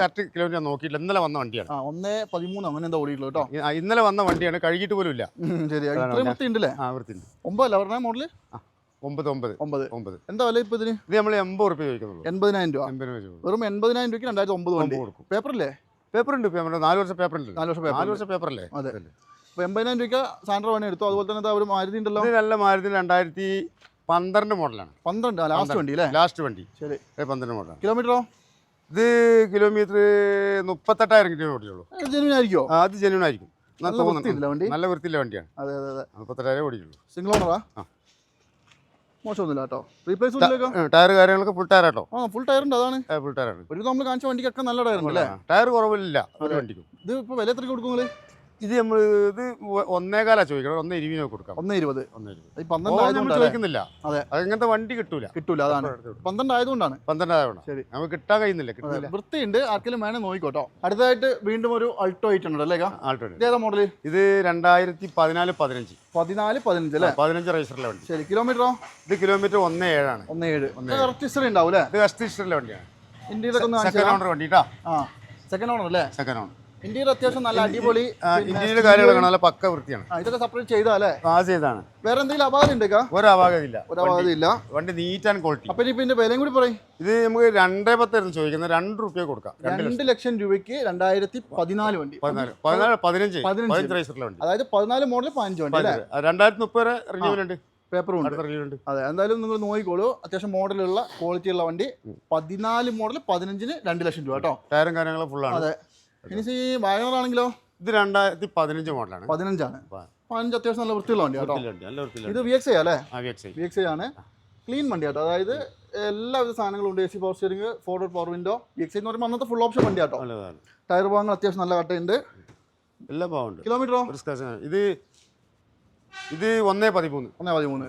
കറക്റ്റ് കിലോമീറ്റർ നോക്കിയില്ല ഇന്നലെ വന്ന വണ്ടിയാണ്. ആ ഒന്നേ പതിമൂന്ന് അങ്ങനെ എന്താ ഓടിയിട്ടുള്ളൂ കേട്ടോ. ഇന്നലെ വന്ന വണ്ടിയാണ്. കഴുകിയിട്ട് പോലും ഇല്ല. ശരി ആ വൃത്തിണ്ട് ഒമ്പതല്ല പറഞ്ഞ മോഡൽ? ഒമ്പത് ഒമ്പത്. ഒമ്പത്. ഒമ്പത്. എന്താ വില ഇപ്പൊ ഇതിന്? ഇത് നമ്മൾ എൺപത് റുപ്യ ചോദിക്കുന്നുള്ളൂ എൺപതിനായിരം രൂപ. എൺപത് രൂപ വെറും എൺപതിനായിരം രൂപയ്ക്ക് രണ്ടായിരത്തി ഒമ്പത് വണ്ടി. കൊടുക്കും. പേപ്പർ അല്ലേ പേപ്പർ ഉണ്ട് ഇപ്പൊ നമ്മുടെ നാല് വർഷം പേപ്പർ ഉണ്ട് നാല് വർഷം നാല് വർഷം പേപ്പർ അല്ലേ അതെ. എൺപതിനായിരം രൂപയ്ക്ക് സാൻഡ്രോ വേണേ എടുത്തു. അതുപോലെ തന്നെ ഒരു മാരുതി ഉണ്ടല്ലോ. ഇത് നല്ല മാരുതി രണ്ടായിരത്തി പന്ത്രണ്ട് മോഡലാണ്. പന്ത്രണ്ട് ലാസ്റ്റ് വണ്ടി അല്ലേ? ലാസ്റ്റ് വണ്ടി. ശരി. പന്ത്രണ്ട് മോഡലാണ്. കിലോമീറ്ററോ? ഇത് കിലോമീറ്റർ മുപ്പത്തെട്ടായിരം കിലോമീറ്റർ ഉള്ളൂ ജെനുവിൻ ആയിരിക്കും അത് ജെനുവിൻ ആയിരിക്കും. നല്ല വൃത്തിയില്ല വണ്ടി. നല്ല വൃത്തിയില്ല വണ്ടിയാണ്. അതെ അതെ അതെ. മുപ്പത്തെട്ടായിരം ഓടിയുള്ളൂ സിംഗിൾ ഓണറാ ആ. മോശമൊന്നുമില്ല കേട്ടോ. റീപ്ലേസ് ടയർ കാര്യങ്ങളൊക്കെ ഫുൾ ടയർ ആട്ടോ. ആ ഫുൾ ടയർ ഉണ്ട് അതാണ്. ഫുൾ ടയറാണ് ഒരു നമ്മൾ കാണിച്ച വണ്ടിക്കൊക്കെ നല്ല ടയർ ഉണ്ട് അല്ലേ ടയർ കുറവില്ല ഒരു വണ്ടിക്കും. ഇത് ഇപ്പൊ വില എത്ര കൊടുക്കും നിങ്ങൾ? ഇത് നമ്മൾ ഇത് ഒന്നേകാലാ ചോദിക്കണം ഒന്ന് ഇരുപതിനോ കൊടുക്കാം. ഒന്ന് ഇരുപത്. ഒന്ന് ഇരുപത് പന്ത്രണ്ട് ചോദിക്കുന്നില്ല. അതെ. അങ്ങനത്തെ വണ്ടി കിട്ടൂല. കിട്ടൂല അതാണ്. പന്ത്രണ്ട് ആയതുകൊണ്ടാണ് പന്ത്രണ്ടാവണം ശരി. നമുക്ക് കിട്ടാൻ കഴിയുന്നില്ല കിട്ടുന്നില്ല. വൃത്തിയുണ്ട്. ആർക്കെങ്കിലും വേണേ നോക്കിക്കോട്ടോ. അടുത്തതായിട്ട് വീണ്ടും ഒരു അൾട്ടോ ആയിട്ടുണ്ട് അല്ലേ കാ? ആൾട്ടോ ഏതാ മോഡൽ ഇത് രണ്ടായിരത്തി പതിനാല് പതിനഞ്ച്. പതിനാല് പതിനഞ്ച് അല്ലേ? പതിനഞ്ച് റേസറിലെ വണ്ടി. ശരി കിലോമീറ്ററോ ഇത് കിലോമീറ്റർ ഒന്ന് ഏഴാണ് ഒന്ന് ഏഴ്. കറക്റ്റ് ഹിസ്റ്ററി ഉണ്ടാവും അല്ലേ? ഇത് കസ്റ്റീസ്റ്ററിലെ വണ്ടിയാണ്. ഇന്ത്യയിലൊക്കെ സെക്കൻഡ് ഓണർ വണ്ടി കേട്ടോ ആ സെക്കൻഡ് ഓണർ അല്ലേ? സെക്കൻഡ് ഓണർ ഇന്ത്യയിൽ അത്യാവശ്യം നല്ല അടിപൊളി ഇന്റീരിയർ കാര്യങ്ങളൊക്കെ നല്ല പക്ക വൃത്തിയാണ്. ഇതൊക്കെ സെപ്പറേറ്റ് ചെയ്താലേ ആ ചെയ്താണ് വേറെ എന്തെങ്കിലും അപാധം ഉണ്ട് ഒരു അപാകമില്ല ഒരു അപാധം വണ്ടി നീറ്റ് ആൻഡ് ക്വാളിറ്റി അപ്പൊ ഇനി വിലയും കൂടി പറയും. ഇത് നമുക്ക് രണ്ടേ പത്തായിരുന്നു ചോദിക്കുന്നത്. രണ്ട് റുപ്യ കൊടുക്കാം. രണ്ട് ലക്ഷം. രൂപയ്ക്ക് രണ്ടായിരത്തി പതിനാല് വണ്ടി. പതിനാല്. പതിനഞ്ച്. പതിനഞ്ച്. വണ്ടി. അതായത് പതിനാല് മോഡൽ പതിനഞ്ച് വണ്ടി. രണ്ടായിരത്തി മുപ്പത് വരെ റിന്യൂവലുണ്ട് പേപ്പറും ഉണ്ട്. അതെ എന്തായാലും നിങ്ങൾ നോക്കിക്കോളൂ. അത്യാവശ്യം മോഡലുള്ള ക്വാളിറ്റി ഉള്ള വണ്ടി. പതിനാല് മോഡൽ പതിനഞ്ചിന് രണ്ട് ലക്ഷം രൂപ കേട്ടോ. ടയറും കാര്യങ്ങളും ഫുള്ളാണ് അതെ. ഇനി ഈ വയനാടാണെങ്കിലോ? ഇത് രണ്ടായിരത്തി പതിനഞ്ച് മോഡലാണ്. പതിനഞ്ചാണ്. പതിനഞ്ച് അത്യാവശ്യം നല്ല വൃത്തിയുള്ള വണ്ടി കേട്ടോ. ഇത് വി എക്സ് അല്ലേ? വി എക്സ് ആണ്. ക്ലീൻ വണ്ടി കേട്ടോ അതായത് എല്ലാവിധ സാധനങ്ങളും ഉണ്ട്. A C power steering four door power window V X എന്ന് പറയുമ്പോൾ അന്നത്തെ ഫുൾ ഓപ്ഷൻ വണ്ടി കേട്ടോ ടയർ ഭാഗങ്ങൾ അത്യാവശ്യം നല്ല കട്ടയുണ്ട്. എല്ലാം ഭാഗമുണ്ട്. കിലോമീറ്ററോ ഇത് ഇത് ഒന്നേ പതിമൂന്ന്. ഒന്നേ പതിമൂന്ന്.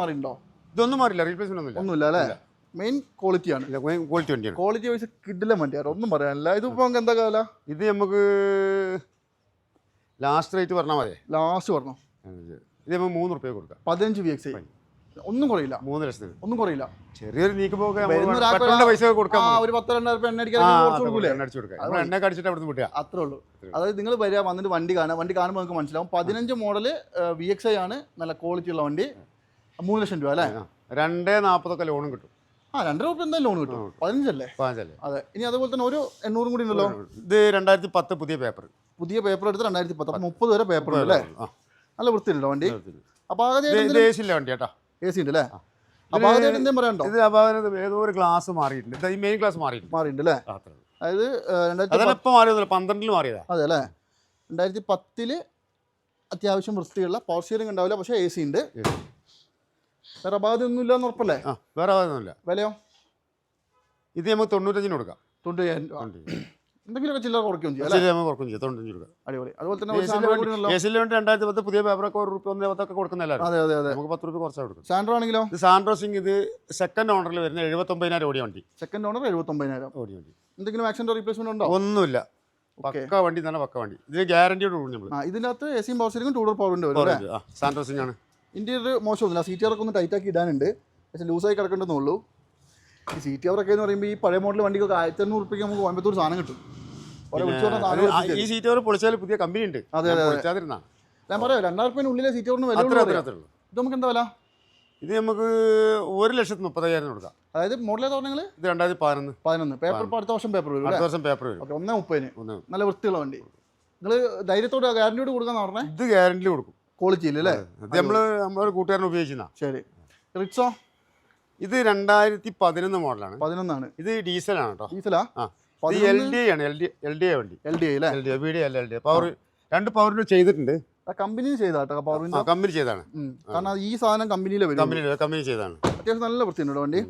മാറിയിട്ടുണ്ടോ ഇതൊന്നും മാറില്ല റീപ്ലേസ്മെന്റ് ഒന്നുമില്ല. ഒന്നുമില്ല അല്ലേ? മെയിൻ ക്വാളിറ്റിയാണ് ക്വാളിറ്റി വണ്ടിയാണ്. ക്വാളിറ്റി വൈസ് കിഡിലെ വണ്ടിയാണ് ഒന്നും പറയാനില്ല. ഇതിപ്പോ നമുക്ക് എന്താ കാല? ഇത് നമുക്ക് ലാസ്റ്റ് റേറ്റ് പറഞ്ഞാൽ മതി. ലാസ്റ്റ് പറഞ്ഞു? ഇത് നമ്മൾ മൂന്ന് റുപ്യ കൊടുക്കാം. പതിനഞ്ച് വി എക്സ് ഐ ഒന്നും കുറയില്ല. മൂന്ന് ലക്ഷത്തിന്. ഒന്നും കുറയില്ല. ചെറിയൊരു പെട്രോളിന്റെ പൈസ കൊടുക്കാം ഒരു പത്ത് രണ്ടായിരം രൂപ എണ്ണ അടിക്കാൻ എണ്ണ കടിച്ചിട്ട് വിട്ടുക. അത്രേ ഉള്ളൂ. അതായത് നിങ്ങൾ വരിക വന്നിട്ട് വണ്ടി കാണുക. വണ്ടി കാണുമ്പോൾ നിങ്ങൾക്ക് മനസ്സിലാവും. പതിനഞ്ച് മോഡൽ വി എക്സ് ഐ ആണ്. നല്ല ക്വാളിറ്റി ഉള്ള വണ്ടി. മൂന്ന് ലക്ഷം രൂപ അല്ലേ? രണ്ടേ നാൽപ്പതൊക്കെ ലോണും കിട്ടും. ആ രണ്ടര റുപ്യ എന്തായാലും ലോൺ കിട്ടും. പതിനഞ്ചല്ലേ? പതിനഞ്ചല്ലേ? അതെ. ഇനി അതുപോലെ തന്നെ ഒരു എണ്ണൂറും കൂടി ഉണ്ടല്ലോ? ഇത് രണ്ടായിരത്തി പത്ത് പുതിയ പേപ്പർ പുതിയ പേപ്പർ എടുത്ത് രണ്ടായിരത്തി പത്ത്. മുപ്പത് വരെ പേപ്പർ അല്ലേ? നല്ല വൃത്തിയുണ്ടോ വണ്ടി. അപ്പോൾ ആകെ ഏസില്ല വണ്ടി കേട്ടോ. എ സി ഉണ്ട് അല്ലേ? അപ്പോൾ ആകെ എന്തെങ്കിലും പറയാനുണ്ടോ? ഇത് അപാകത ഏതോ ഒരു ക്ലാസ് മാറിയിട്ടുണ്ട്. ഇത് ഈ മെയിൻ ക്ലാസ് മാറിയിട്ടുണ്ട്. മാറിയിട്ടുണ്ട് അല്ലേ? ആ, അത്രേ ഉള്ളൂ. അതായത് ഏഹ്, രണ്ടായിരത്തി അതല്ല ഇപ്പം മാറിയതല്ല പന്ത്രണ്ടിൽ മാറിയതാ. അതെ അല്ലേ? രണ്ടായിരത്തി പത്തിൽ അത്യാവശ്യം വൃത്തിയുള്ള പവർ സ്റ്റിയറിംഗ് ഉണ്ടാവില്ല പക്ഷെ എ സി ഉണ്ട്. വേറെ ഇല്ല എന്ന് ഉറപ്പല്ലേ? ആ വേറെ അതൊന്നുമില്ല വിലയോ? ഇത് നമുക്ക് തൊണ്ണൂറ്റഞ്ചിന് കൊടുക്കാം. രൂപ. തൊണ്ണൂറ്റഞ്ച്. എന്തെങ്കിലുമൊക്കെ ചില്ലറ കുറയ്ക്കുകയും ചെയ്യാം അല്ലേ? ശരി നമുക്ക് കുറക്കും ചെയ്യാം. തൊണ്ണൂറ്റഞ്ച് കൊടുക്കാം. അടിപൊളി. അതുപോലെ തന്നെ ഒരു സാൻഡ്രോ കൂടി ഉണ്ടല്ലോ ഏസിൽ വേണ്ടി രണ്ടായിരത്തി പത്ത് പുതിയ പേപ്പറൊക്കെ ഒരു റുപ്യ ഒന്നേ പത്തൊക്കെ അതെ അതെ അതെ. നമുക്ക് പത്ത് റുപ്യ കുറച്ചാണ് സാൻഡ്രോ ആണെങ്കിലോ? ഇത് സാൻഡ്രോ സിംഗ് ഇത് സെക്കൻഡ് ഓണറിൽ വരുന്ന എഴുപത്തൊമ്പതിനായിരം ഓടിയ വണ്ടി. സെക്കൻഡ് ഓണർ എഴുപത്തൊമ്പതിനായിരം. ഓടിയ വണ്ടി. എന്തെങ്കിലും ആക്സിഡന്റ് റീപ്ലേസ്മെന്റ് ഉണ്ടോ? ഒന്നുമില്ല. ഓക്കെ പക്ക വണ്ടി തന്നെ പക്ക വണ്ടി. ഇത് ഗ്യാരണ്ടിയോട് കൂടി നമ്മൾ അകത്ത് എ സിയും പവർ സ്റ്റിയറിംഗും ടൂഡർ വരും അല്ലേ? സാൻഡ്രോ സിംഗ് ആണ്. ഇന്റീരിയർ മോശമൊന്നുമില്ല സീറ്റ് കവറൊക്കെ ഒന്ന് ടൈറ്റ് ഇടാനുണ്ട്. പക്ഷേ ലൂസായി കിടക്കേണ്ടെന്നുള്ളൂ ഈ സീറ്റ് കവറൊക്കെ എന്ന് പറയുമ്പോൾ ഈ പഴയ മോഡൽ വണ്ടിക്കൊക്കെ ആയിരത്തി അഞ്ഞൂറ് റുപ്യക്ക് നമുക്ക് കോയമ്പത്തൂർ സാധനം കിട്ടും. ഈ സീറ്റ് കവർ പൊളിച്ചാൽ പുതിയ കമ്പനി ഉണ്ട്. അതെ, അതെ. ഞാൻ പറയാം രണ്ടായിരം ഉള്ളിലെ സീറ്റ് കവറിന് വില ഇത് നമുക്ക് എന്താ വില? ഇത് നമുക്ക് ഒരു ലക്ഷത്തി മുപ്പത്തയ്യായിരം കൊടുക്കാം. അതായത് മോഡൽ പറഞ്ഞാൽ ഇത് രണ്ടായിരത്തി പതിനൊന്ന്. പതിനൊന്ന്. പേപ്പർ ഇപ്പോൾ അടുത്ത വർഷം പേപ്പർ വരും അടുത്ത വർഷം പേപ്പർ വരും. ഓക്കെ ഒന്നേ മുപ്പതിന്. നല്ല വൃത്തിയുള്ള വണ്ടി. നിങ്ങൾ ധൈര്യത്തോടെ ഗ്യാരണ്ടിയോട് കൊടുക്കാന്ന് പറഞ്ഞേ? ഇത് ഗ്യാരണ്ടി കൊടുക്കും. ക്വാളിറ്റി ഇല്ല അല്ലേ? ഇത് നമ്മൾ നമ്മളൊരു കൂട്ടുകാരനെ ഉപയോഗിക്കുന്ന. ശരി. റിക്സോ ഇത് രണ്ടായിരത്തി പതിനൊന്ന് മോഡലാണ്. പതിനൊന്നാണ്. ഇത് ഡീസലാണ് കേട്ടോ. ഡീസലാ? ആ. ഇത് എൽ ഡി ആണ്. എൽ ഡി എൽ ഡി വണ്ടി. എൽ ഡി അല്ലേ എൽ ഡി വി ഡി അല്ല എൽ ഡി പവർ രണ്ട് പവറിന് ചെയ്തിട്ടുണ്ട്. കമ്പനി ചെയ്താട്ടോ ആ കമ്പനി ചെയ്താണ്. കാരണം ഈ സാധനം കമ്പനിയിലെ വരും. കമ്പനി കമ്പനി ചെയ്താണ്. അത്യാവശ്യം നല്ല വൃത്തിയുണ്ട് വണ്ടി.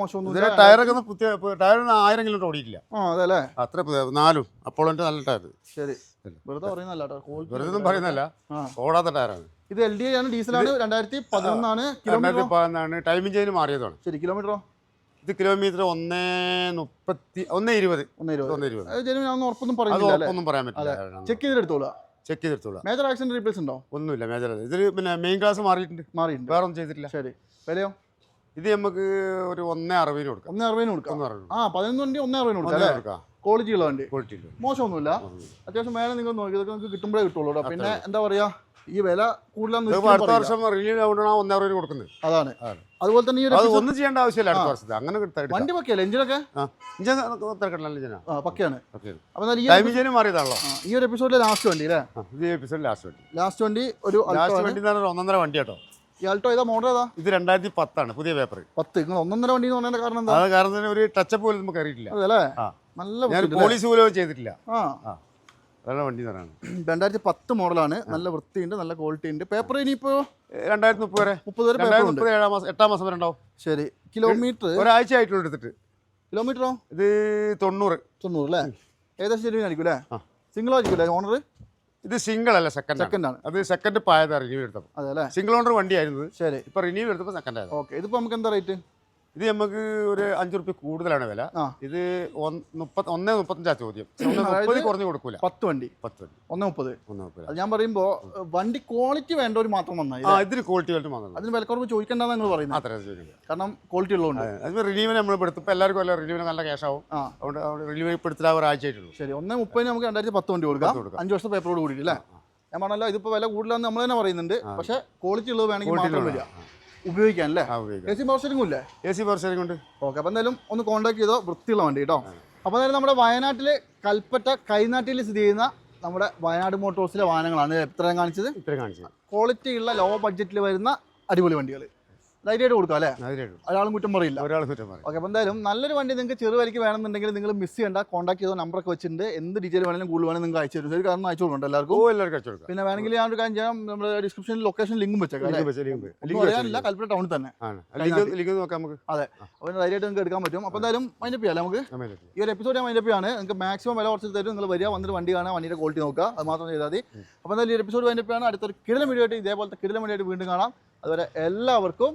മോശമൊന്നും ഇതിന്റെ ടയറൊക്കെ ഒന്ന് പുതിയ ടയർ ആയിരം കിലോമീറ്റർ ഓടിയിട്ടില്ല. ആ അതെ അല്ലേ? അത്ര നാലും. അപ്പോൾ നല്ല ടയർ ശരി. വെറുതെ പറയുന്നല്ല വെറുതെ ഒന്നും പറയുന്നല്ല ഓടാത്ത ടയറാണ്. ഇത് എൽ ഡി ആണ് ഡീസലാണ് രണ്ടായിരത്തി പതിനൊന്നാണ് രണ്ടായിരത്തി പതിനൊന്നാണ്. Timing chain മാറിയതാണ്. ശരി കിലോമീറ്ററോ ഇത് കിലോമീറ്റർ ഒന്നേ മുപ്പത്തി ഒന്നേ ഇരുപത്. ഒന്നേ ഇരുപത്. ഒന്നേ ഇരുപത്. ഉറപ്പൊന്നും പറയുന്നില്ല പറയാൻ പറ്റില്ല. ചെക്ക് ചെയ്തെടുത്തോളൂ. ചെക്ക് ചെയ്തെടുത്തോളൂ. മേജർ ആക്സിഡന്റ് റീപ്ലേസ് ഉണ്ടോ? ഒന്നുമില്ല മേജർ ഇതിൽ പിന്നെ മെയിൻ ക്ലാസ് മാറിയിട്ടുണ്ട്. മാറിയിട്ടുണ്ട്. വേറെ ഒന്നും ചെയ്തിട്ടില്ല. ശരി. വിലയോ? ഇത് നമുക്ക് ഒരു ഒന്നേ അറുപതിന് കൊടുക്കാം. ഒന്നേ അറുപതിന് കൊടുക്കാം. ആ പതിനൊന്ന് വണ്ടി ഒന്നേ അറുപതിന് കൊടുക്കാം കൊടുക്കാം. ക്വാളിറ്റി ഉള്ള വണ്ടി. ക്വാളിറ്റി ഉണ്ട് മോശമൊന്നുമില്ല. അത്യാവശ്യം വേണം നിങ്ങൾ നോക്കി ഇതൊക്കെ നിങ്ങൾക്ക് കിട്ടുമ്പോഴേ കിട്ടുള്ളൂ കേട്ടോ പിന്നെ എന്താ പറയാ ഈ വില കൂടുതലാന്ന് അടുത്ത. വർഷം റിലീവ് ആവുകൊണ്ടാണ് ഒന്നേ അറുപതിന് കൊടുക്കുന്നത്. അതാണ്. അതുപോലെ തന്നെ ഈ ഒരു അത് ഒന്നും ചെയ്യേണ്ട ആവശ്യമില്ല അടുത്ത വർഷത്തെ. അങ്ങനെ വണ്ടി പക്കയല്ലേ? എഞ്ചിനൊക്കെ? തിരക്കട്ടല്ല ജന ആ പക്കയാണ്. അപ്പൊ ചെയിന് മാറിയതാണല്ലോ. ഈ ഒരു എപ്പിസോഡിലെ ലാസ്റ്റ് വണ്ടി അല്ലേ? ഈ ഇത് എപ്പിസോഡ് ലാസ്റ്റ് വണ്ടി. ലാസ്റ്റ് വണ്ടി ഒരു ഒന്നര ലാസ്റ്റ് വണ്ടി എന്ന് പറഞ്ഞാൽ ഒന്നൊന്നര വണ്ടി കേട്ടോ. ഈ ആൾട്ടോ ഏതാ? മോഡൽ ഏതാ? ഇത് രണ്ടായിരത്തി പത്താണ് പുതിയ പേപ്പർ പത്ത്. നിങ്ങൾ ഒന്നൊന്നര വണ്ടി എന്ന് പറയുന്ന കാരണം എന്താ? അത് കാരണം ഒരു ടച്ചപ്പ് പോലും നമുക്ക് അറിയില്ല. അതെ അല്ലേ? നല്ല പോലും ചെയ്തിട്ടില്ല. ആ. അതാണ് വണ്ടി രണ്ടായിരത്തി പത്ത് മോഡലാണ്. നല്ല വൃത്തിയുണ്ട് നല്ല ക്വാളിറ്റി ഉണ്ട്. പേപ്പർ ഇനിയിപ്പോ രണ്ടായിരത്തി മുപ്പത് വരെ. മുപ്പത് വരെ പേപ്പർ ഉണ്ട്. ഏഴാം മാസം എട്ടാം മാസം വരെ ഉണ്ടാവും. ശരി. കിലോമീറ്റർ ഒരാഴ്ച ആയിട്ടുള്ള എടുത്തിട്ട്. കിലോമീറ്ററോ? ഇത് തൊണ്ണൂറ്. തൊണ്ണൂറ് അല്ലേ? ഏകദേശം ശരി ആയിരിക്കും അല്ലേ സിംഗിൾ ആയിരിക്കും അല്ലേ ഓണർ ഇത് സിംഗിൾ അല്ല സെക്കൻഡ് സെക്കൻഡ് ആണ്. അത് സെക്കൻഡ് പായതാണ് റിന്യൂ എടുത്തപ്പോൾ അതെ അല്ലേ? സിംഗിൾ ഓണർ വണ്ടിയായിരുന്നു ശരി. ഇപ്പൊ റിന്യൂ എടുത്തപ്പോൾ സെക്കൻഡ് ആയിരുന്നു ഓക്കെ ഇതിപ്പോ നമുക്ക് എന്താ റേറ്റ് ഇത് നമുക്ക് ഒരു അഞ്ചു റുപ്യ കൂടുതലാണ് വില. ഇത് ഒന്ന് മുപ്പത്തി ഒന്നേ മുപ്പത്തഞ്ചാ ചോദ്യം. മുപ്പത് കുറഞ്ഞ് കൊടുക്കൂല. പത്ത് വണ്ടി. പത്ത് വണ്ടി. ഒന്ന് മുപ്പത്. ഒന്ന് മുപ്പത്. ഞാൻ പറയുമ്പോ വണ്ടി ക്വാളിറ്റി വേണ്ടവർ മാത്രം വന്നാൽ ഇതിന് ക്വാളിറ്റി വേണ്ടി വന്നത് അതിന് വിലക്കുറവ് ചോദിക്കണ്ടെന്ന് നിങ്ങൾ പറയുന്നത് അത്ര കാരണം ക്വാളിറ്റി ഉള്ളതുകൊണ്ട്. അത് റിലീവിന് നമ്മൾ എടുത്തു ഇപ്പൊ എല്ലാവർക്കും അല്ല റിലീവിന് നല്ല ക്യാഷ് ആവും. അതുകൊണ്ട് റിലീവ് ഇപ്പൊ എടുത്തിട്ട് ഒരാഴ്ച ആയിട്ടുള്ളൂ ശരി ഒന്നേ മുപ്പതിന് നമുക്ക് രണ്ടായിരത്തി പത്ത് വണ്ടി കൊടുക്കാം കൊടുക്കാം. അഞ്ച് വർഷത്തെ പേപ്പറോട് കൂടി അല്ലേ? ഞാൻ പറഞ്ഞല്ലോ ഇതിപ്പോ വില കൂടുതലാന്ന് നമ്മൾ തന്നെ പറയുന്നുണ്ട്. പക്ഷെ ക്വാളിറ്റി ഉള്ളത് വേണമെങ്കിൽ മാത്രം വരിക. ഉപയോഗിക്കാൻ അല്ലേ ഉപയോഗിക്കാം. എ സി പവർ സ്റ്റിയറിംഗ് ഇല്ലേ? എ സി പവർ കൊണ്ട് ഓക്കെ അപ്പോൾ എന്തായാലും ഒന്ന് കോൺടാക്ട് ചെയ്തോ വൃത്തിയുള്ള വണ്ടി കേട്ടോ. അപ്പോൾ എന്തായാലും നമ്മുടെ വയനാട്ടിലെ കൽപ്പറ്റ കൈനാട്ടിൽ സ്ഥിതി ചെയ്യുന്ന നമ്മുടെ വയനാട് മോട്ടോഴ്സിലെ വാഹനങ്ങളാണ്. ഇത്രയും കാണിച്ചത്. ഇത്രയും കാണിച്ചത്. ക്വാളിറ്റി ഉള്ള ലോ ബഡ്ജറ്റിൽ വരുന്ന അടിപൊളി വണ്ടികൾ ധൈര്യമായിട്ട് കൊടുക്കാം അല്ലേ? ഒരാളും കുറ്റം പറയില്ല. ഒരാൾ കുറ്റം പറയും ഓക്കെ അപ്പോൾ എന്തായാലും നല്ലൊരു വണ്ടി നിങ്ങൾക്ക് ചെറുവലിക്ക് വേണമെന്നുണ്ടെങ്കിൽ നിങ്ങൾ മിസ് ചെയ്യേണ്ട. കോൺടാക്ട് ചെയ്തോ നമ്പറൊക്കെ വെച്ചിട്ടുണ്ട്. എന്ത് ഡീറ്റെയിൽ വേണമെങ്കിലും കൂടുതൽ വേണമെങ്കിൽ നിങ്ങൾക്ക് അയച്ചു തരും. ശരി കാരണം അയച്ചു കൊടുക്കണ്ട ഓ എല്ലാവർക്കും എല്ലാവർക്കും അയച്ചു കൊടുക്കാം. പിന്നെ വേണമെങ്കിൽ ഞാൻ ഒരു കാര്യം ചെയ്യാം. നമ്മുടെ ഡിസ്ക്രിപ്ഷനിൽ ലൊക്കേഷൻ ലിങ്കും വെച്ചേക്കാം കൽപ്പറ്റ ടൗണിൽ തന്നെ. അതെ. അപ്പോൾ ധൈര്യമായിട്ട് നിങ്ങൾക്ക് എടുക്കാൻ പറ്റും. അപ്പോൾ എന്തായാലും മൈൻഡപ്പ് ചെയ്യാം നമുക്ക്. ഈ ഒരു എപ്പിസോഡ് ഞാൻ മൈൻഡപ്പ് ആണ് നിങ്ങൾക്ക് മാക്സിമം വില കുറച്ച് തരും. നിങ്ങൾ വരിക വന്നിട്ട് വണ്ടി കാണാൻ വണ്ടിയുടെ ക്വാളിറ്റി നോക്കുക. അത് മാത്രം ചെയ്താൽ മതി. അപ്പോൾ എന്തായാലും ഈ എപ്പിസോഡ് മൈൻഡപ്പ് ആണ് അടുത്തൊരു കിടലം വീഡിയോ ആയിട്ട് ഇതേപോലത്തെ കിടലം വീഡിയോ ആയിട്ട് വീണ്ടും കാണാം. അതുപോലെ എല്ലാവർക്കും